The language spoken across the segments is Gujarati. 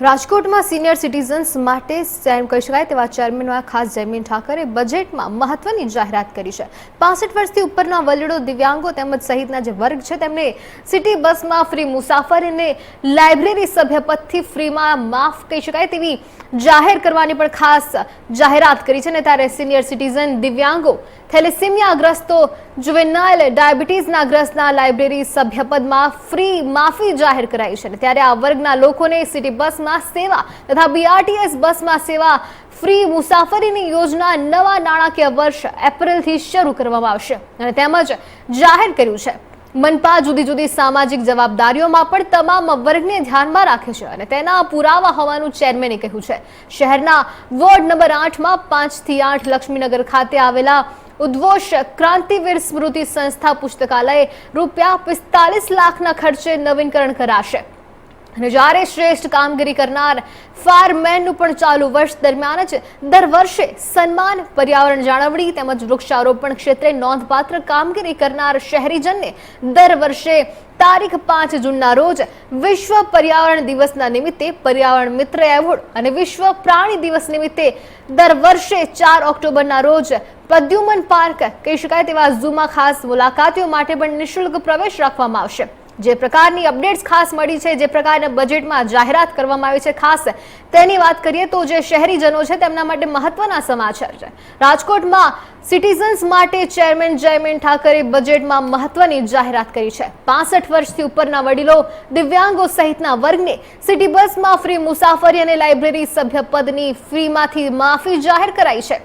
રાજકોટમાં સિનિયર સિટીઝન્સ માટે સેમ કહી શકાય તેવા ચેરમેનમાં ખાસ જયમીન ઠાકરે બજેટમાં મહત્વની જાહેરાત કરી છે. પાસઠ વર્ષથી ઉપરના વલડો દિવ્યાંગો તેમજ સહિતના જે વર્ગ છે, તેમને સિટી બસમાં ફ્રી મુસાફરીને લાઇબ્રેરી સભ્યપદથી ફ્રીમાં માફ કહી શકાય તેવી જાહેર કરવાની પણ ખાસ જાહેરાત કરી છે. ને ત્યારે સિનિયર સિટીઝન દિવ્યાંગો થેલેસીમિયાગ્રસ્તો જુવેનાઇલ ડાયાબિટીસના ગ્રસ્તના લાઇબ્રેરી સભ્યપદમાં ફ્રી માફી જાહેર કરાઈ છે. ત્યારે આ વર્ગના લોકોને સિટી બસમાં સેવા તથા બીઆરટીએસ બસમાં સેવા ફ્રી મુસાફરીની યોજના નવા નાણાકીય વર્ષ એપ્રિલથી શરૂ કરવામાં આવશે અને તેમજ જાહેર કર્યું છે. મનપા જુદી જુદી સામાજિક જવાબદારીઓમાં પણ તમામ વર્ગને ધ્યાનમાં રાખે છે અને તેના પુરાવા હોવાનું ચેરમેને કહ્યું છે. શહેરના વોર્ડ નંબર આઠમાં પાંચથી આઠ લક્ષ્મીનગર ખાતે આવેલા ઉદ્વોષ ક્રાંતિવીર સ્મૃતિ સંસ્થા પુસ્તકાલય રૂપિયા પિસ્તાલીસ લાખના ખર્ચે નવીનકરણ કરાશે. અને જ્યારે શ્રેષ્ઠ કામગીરી કરનાર ફાયરમેનનું પણ ચાલુ વર્ષ દરમિયાન જ દર વર્ષે સન્માન, પર્યાવરણ જાળવણી તેમજ વૃક્ષારોપણ ક્ષેત્રે નોંધપાત્ર કામગીરી કરનાર શહેરીજનને દર વર્ષે તારીખ પાંચ જૂનના રોજ વિશ્વ પર્યાવરણ દિવસના નિમિત્તે પર્યાવરણ મિત્ર એવોર્ડ અને વિશ્વ પ્રાણી દિવસ નિમિત્તે દર વર્ષે ચાર ઓક્ટોબરના રોજ પદ્યુમન પાર્ક કહી શકાય તેવા ઝૂમાં ખાસ મુલાકાતીઓ માટે પણ નિઃશુલ્ક પ્રવેશ રાખવામાં આવશે. જે પ્રકારની અપડેટ્સ ખાસ મળી છે, જે પ્રકારના બજેટમાં જાહેરાત કરવામાં આવી છે, ખાસ તેની વાત કરીએ તો જે શહેરીજનો છે, તેમના માટે મહત્વના સમાચાર છે. રાજકોટમાં સિટીઝન્સ માટે ચેરમેન જયમેન ઠાકરે બજેટમાં મહત્વની જાહેરાત કરી છે. પાસઠ વર્ષથી ઉપરના વડીલો દિવ્યાંગો સહિતના વર્ગને સિટી બસમાં ફ્રી મુસાફરી અને લાઇબ્રેરી સભ્યપદની ફીમાંથી માફી જાહેર કરાઈ છે.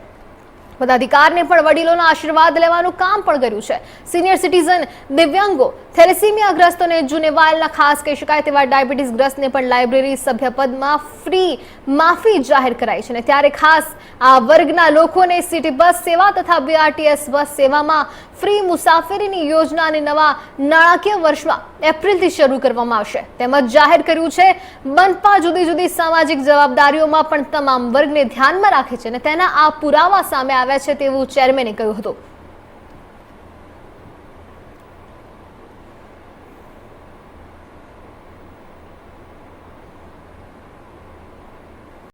પદાધિકારને પણ વડીલોના આશીર્વાદ લેવાનું કામ પણ કર્યું છે. સિનિયર સિટીઝન દિવ્યાંગો થેલેસીમિયાગ્રસ્તોને જુનેવાયલના ખાસ કહી શકાય તેવા ડાયાબિટીસ ગ્રસ્તને પણ લાઇબ્રેરી સભ્યપદમાં ફ્રી માફી જાહેર કરાઈ છે અને ત્યારે ખાસ આ વર્ગના લોકોને સિટી બસ સેવા તથા બીઆરટીએસ બસ સેવામાં ફ્રી મુસાફરીની યોજનાને નવા નાણાકીય વર્ષમાં એપ્રિલથી શરૂ કરવામાં આવશે. તેમજ જાહેર કર્યું છે મનપા જુદી જુદી સામાજિક જવાબદારીઓમાં પણ તમામ વર્ગને ધ્યાનમાં રાખે છે અને તેના આ પુરાવા સામે આવ્યા છે તેવું ચેરમેને કહ્યું હતું.